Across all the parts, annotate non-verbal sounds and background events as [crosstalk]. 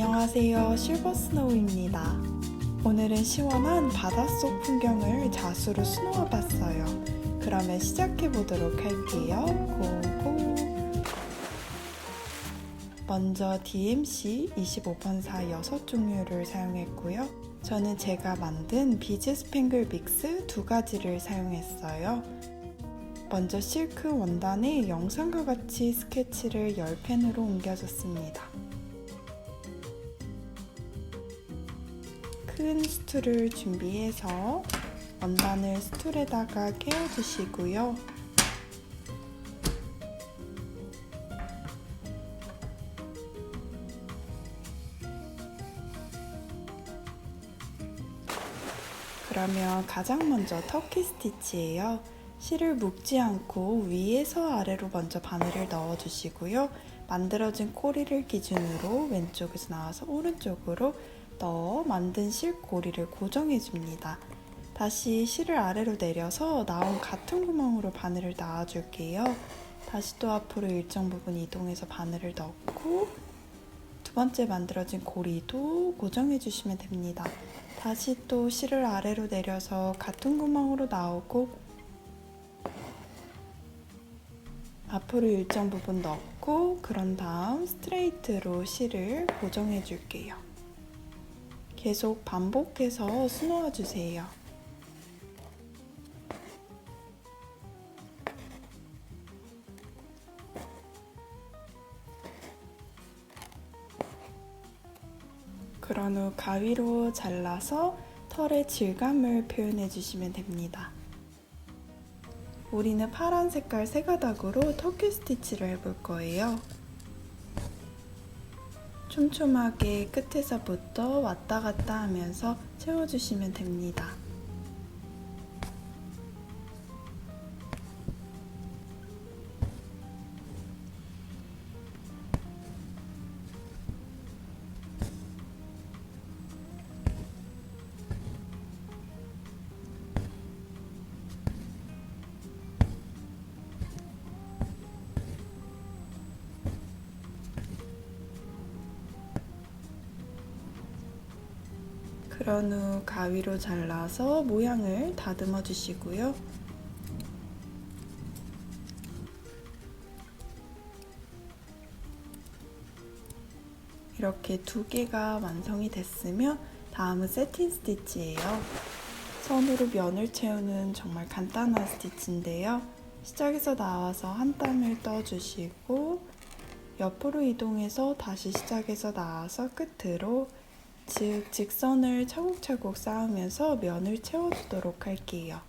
안녕하세요. 실버스노우입니다. 오늘은 시원한 바닷속 풍경을 자수로 수놓아 봤어요. 그러면 시작해 보도록 할게요. 고고! 먼저 DMC 25번사 6종류를 사용했고요. 저는 제가 만든 비즈 스팽글 믹스 두 가지를 사용했어요. 먼저 실크 원단에 영상과 같이 스케치를 10펜으로 옮겨줬습니다. 큰 스툴을 준비해서 원단을 스툴에다가 깨워주시고요. 그러면 가장 먼저 터키 스티치예요. 실을 묶지 않고 위에서 아래로 먼저 바늘을 넣어주시고요. 만들어진 꼬리를 기준으로 왼쪽에서 나와서 오른쪽으로 넣어 만든 실 고리를 고정해 줍니다. 다시 실을 아래로 내려서 나온 같은 구멍으로 바늘을 놔줄게요. 다시 또 앞으로 일정 부분 이동해서 바늘을 넣고 두 번째 만들어진 고리도 고정해 주시면 됩니다. 다시 또 실을 아래로 내려서 같은 구멍으로 나오고 앞으로 일정 부분 넣고 그런 다음 스트레이트로 실을 고정해 줄게요. 계속 반복해서 수놓아 주세요. 그런 후 가위로 잘라서 털의 질감을 표현해 주시면 됩니다. 우리는 파란 색깔 세 가닥으로 터키 스티치를 해볼 거예요. 촘촘하게 끝에서부터 왔다 갔다 하면서 채워주시면 됩니다. 그런 후 가위로 잘라서 모양을 다듬어 주시고요. 이렇게 두 개가 완성이 됐으면 다음은 세틴 스티치예요. 선으로 면을 채우는 정말 간단한 스티치인데요. 시작에서 나와서 한 땀을 떠주시고 옆으로 이동해서 다시 시작에서 나와서 끝으로 즉 직선을 차곡차곡 쌓으면서 면을 채워주도록 할게요.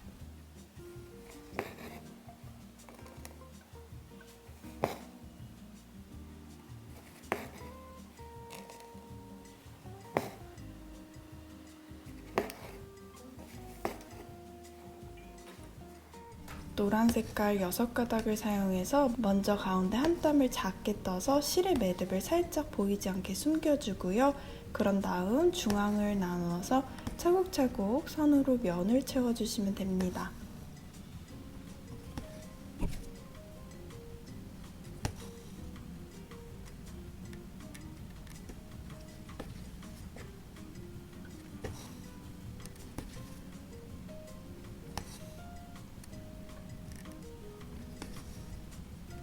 노란 색깔 6가닥을 사용해서 먼저 가운데 한 땀을 작게 떠서 실의 매듭을 살짝 보이지 않게 숨겨주고요. 그런 다음 중앙을 나누어서 차곡차곡 선으로 면을 채워주시면 됩니다.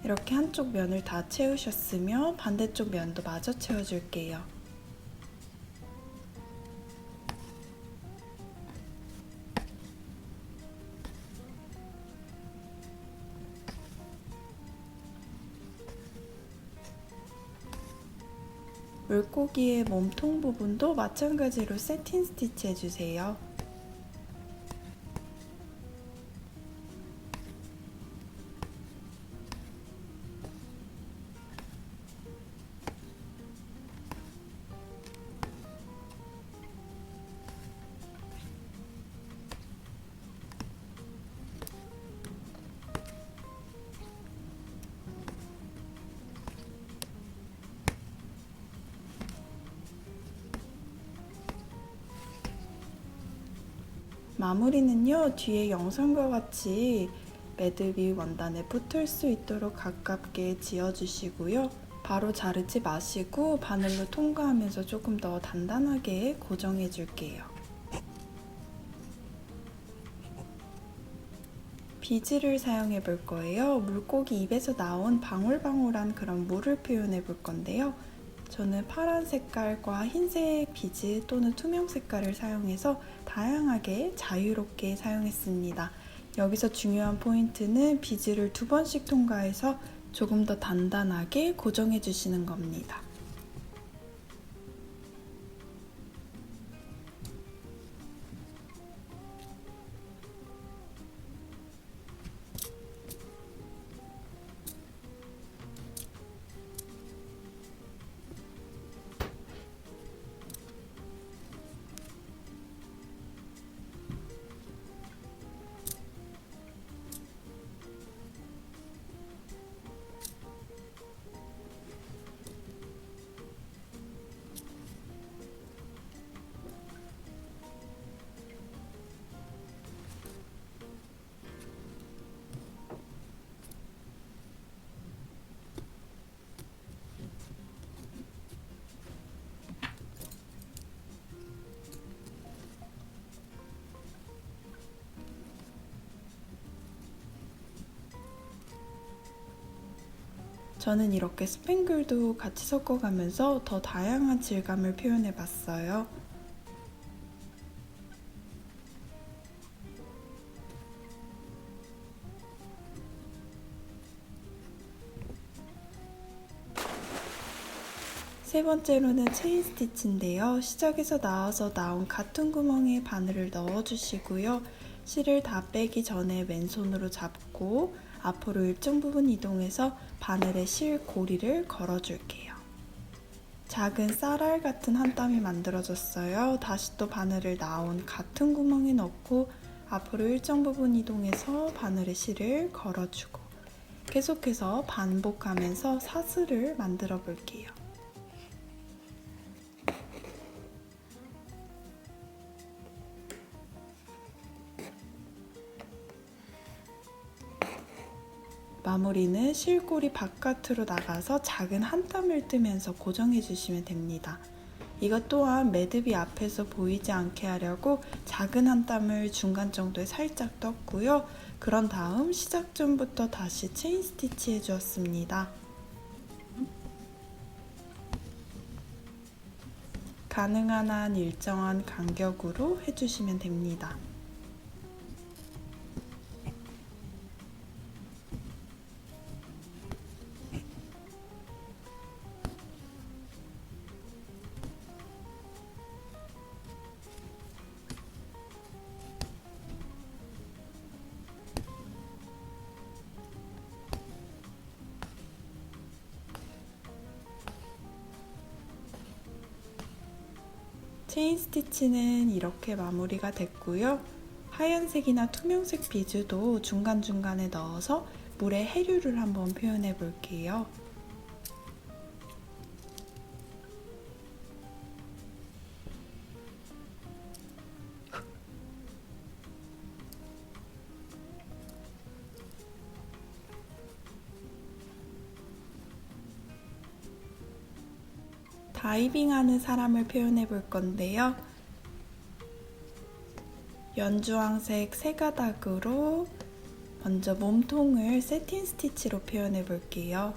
이렇게 한쪽 면을 다 채우셨으면 반대쪽 면도 마저 채워줄게요. 물고기의 몸통 부분도 마찬가지로 세틴 스티치 해주세요. 마무리는요, 뒤에 영상과 같이 매듭이 원단에 붙을 수 있도록 가깝게 지어주시고요. 바로 자르지 마시고 바늘로 통과하면서 조금 더 단단하게 고정해 줄게요. 비즈를 사용해 볼 거예요. 물고기 입에서 나온 방울방울한 그런 물을 표현해 볼 건데요. 저는 파란 색깔과 흰색 비즈 또는 투명 색깔을 사용해서 다양하게 자유롭게 사용했습니다. 여기서 중요한 포인트는 비즈를 두 번씩 통과해서 조금 더 단단하게 고정해 주시는 겁니다. 저는 이렇게 스팽글도 같이 섞어가면서 더 다양한 질감을 표현해 봤어요. 세 번째로는 체인 스티치인데요. 시작에서 나와서 나온 같은 구멍에 바늘을 넣어주시고요. 실을 다 빼기 전에 왼손으로 잡고 앞으로 일정 부분 이동해서 바늘에 실 고리를 걸어줄게요. 작은 쌀알 같은 한 땀이 만들어졌어요. 다시 또 바늘을 나온 같은 구멍에 넣고 앞으로 일정 부분 이동해서 바늘에 실을 걸어주고 계속해서 반복하면서 사슬을 만들어 볼게요. 마무리는 실골이 바깥으로 나가서 작은 한 땀을 뜨면서 고정해 주시면 됩니다. 이것 또한 매듭이 앞에서 보이지 않게 하려고 작은 한 땀을 중간 정도에 살짝 떴고요. 그런 다음 시작점부터 다시 체인 스티치 해 주었습니다. 가능한 한 일정한 간격으로 해주시면 됩니다. 체인 스티치는 이렇게 마무리가 됐고요. 하얀색이나 투명색 비즈도 중간중간에 넣어서 물에 해류를 한번 표현해 볼게요. 다이빙하는 사람을 표현해 볼 건데요. 연주황색 세 가닥으로 먼저 몸통을 세틴 스티치로 표현해 볼게요.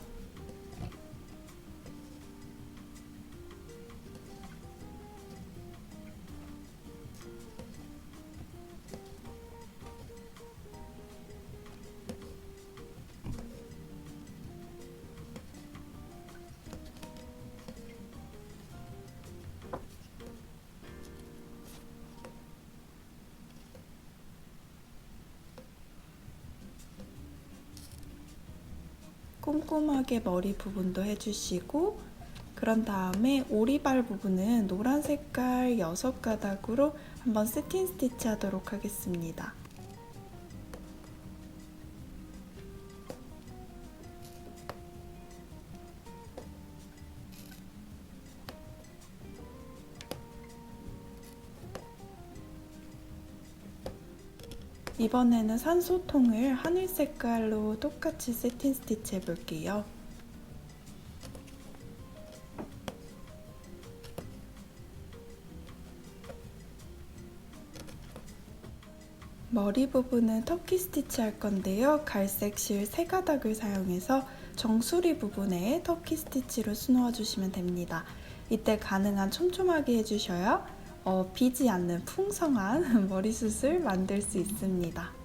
꼼꼼하게 머리 부분도 해주시고 그런 다음에 오리발 부분은 노란 색깔 6가닥으로 한번 세틴 스티치 하도록 하겠습니다. 이번에는 산소통을 하늘 색깔로 똑같이 세팅 스티치 해볼게요. 머리 부분은 터키 스티치 할 건데요. 갈색 실 3가닥을 사용해서 정수리 부분에 터키 스티치로 수놓아 주시면 됩니다. 이때 가능한 촘촘하게 해주셔야 어, 비지 않는 풍성한 [laughs] 머리숱을 만들 수 있습니다.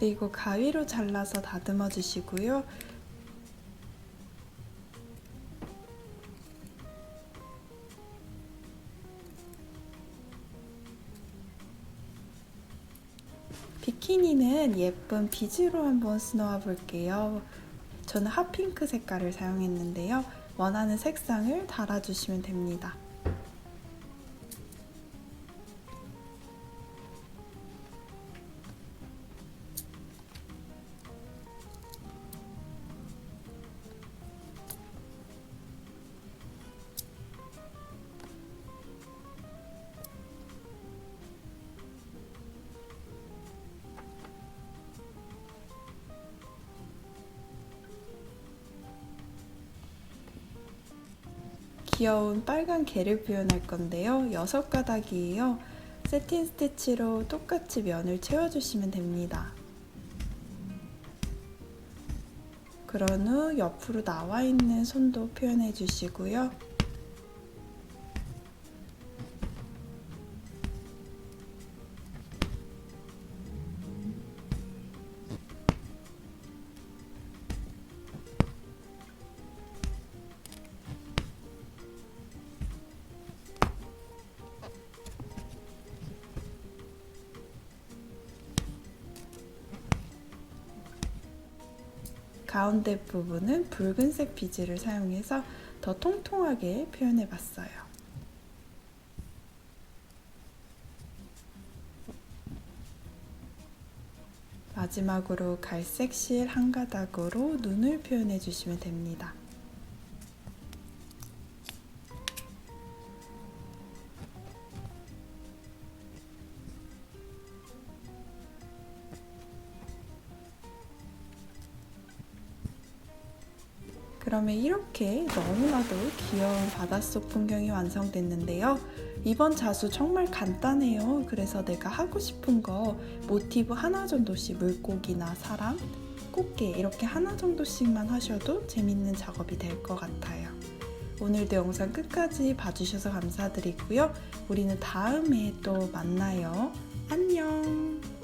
그리고 가위로 잘라서 다듬어 주시고요. 비키니는 예쁜 비즈로 한번 스놓아 볼게요. 저는 핫핑크 색깔을 사용했는데요. 원하는 색상을 달아주시면 됩니다. 귀여운 빨간 개를 표현할 건데요. 여섯 가닥이에요. 세틴 스티치로 똑같이 면을 채워주시면 됩니다. 그런 후 옆으로 나와 있는 손도 표현해 주시고요. 가운데 부분은 붉은색 비즈를 사용해서 더 통통하게 표현해 봤어요. 마지막으로 갈색 실 한 가닥으로 눈을 표현해 주시면 됩니다. 그러면 이렇게 너무나도 귀여운 바닷속 풍경이 완성됐는데요. 이번 자수 정말 간단해요. 그래서 내가 하고 싶은 거 모티브 하나 정도씩 물고기나 사람, 꽃게 이렇게 하나 정도씩만 하셔도 재밌는 작업이 될 것 같아요. 오늘도 영상 끝까지 봐주셔서 감사드리고요. 우리는 다음에 또 만나요. 안녕!